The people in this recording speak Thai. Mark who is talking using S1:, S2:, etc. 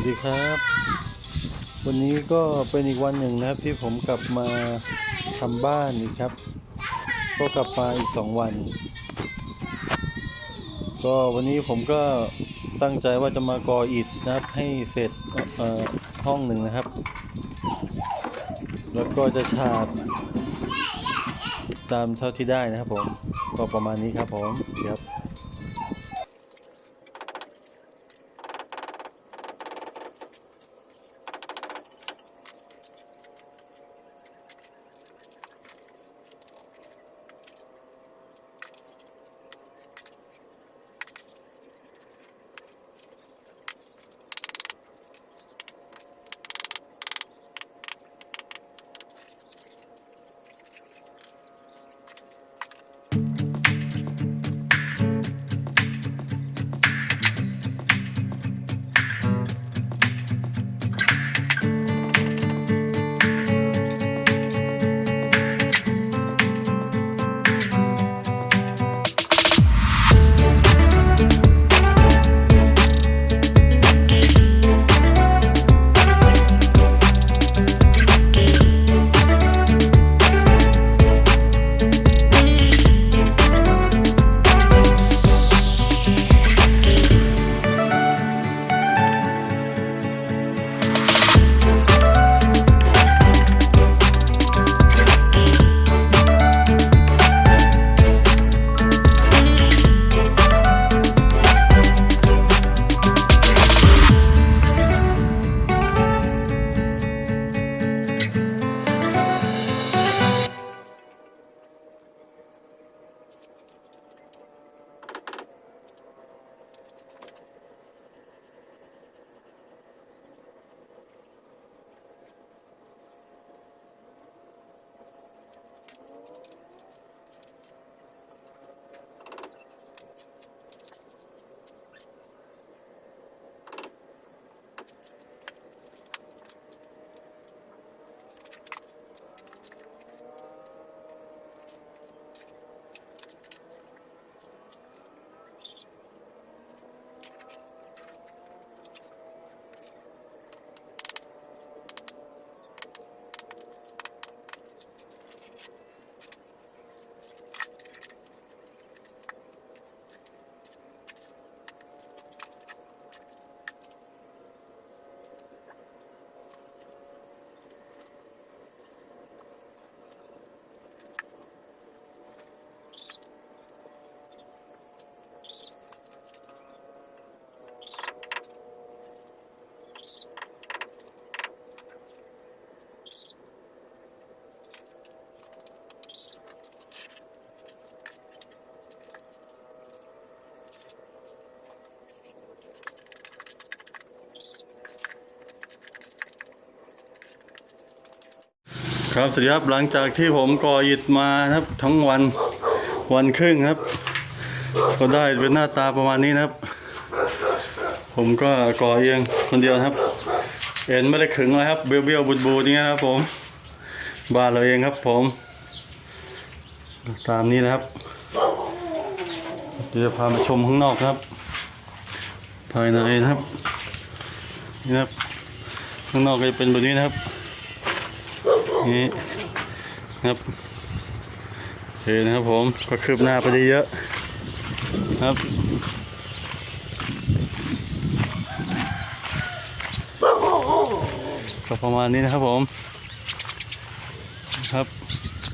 S1: สวัสดีครับ วันนี้ก็เป็นอีกวันหนึ่งนะครับที่ผมกลับมาทำบ้านอีกครับ ก็กลับมาอีกสองวัน ก็วันนี้ผมก็ตั้งใจว่าจะมาก่ออิฐนะครับให้เสร็จห้องหนึ่งนะครับ แล้วก็จะฉาบตามเท่าที่ได้นะครับผมก็ประมาณนี้ครับผมครับ ครับสวัสดีครับหลังจากที่ผมก่ออิฐมาครับ ทั้งวันวันครึ่งครับ ก็ได้เป็นหน้าตาประมาณนี้นะครับ ผมก็ก่อเองคนเดียวครับ เอ็นไม่ได้ขึงเลยครับเบี้ยวเบี้ยวบูดบูดอย่างเงี้ยนะครับผมบ้านเราเองครับ ผม ตามนี้นะครับเดี๋ยวจะพามาชมข้างนอกครับ ภายในนะครับนี่ครับ ข้างนอกก็จะเป็นแบบนี้นะครับ นี่ครับโอเคนะครับผมก็คืบหน้าไปได้เยอะครับก็ประมาณนี้นะครับผม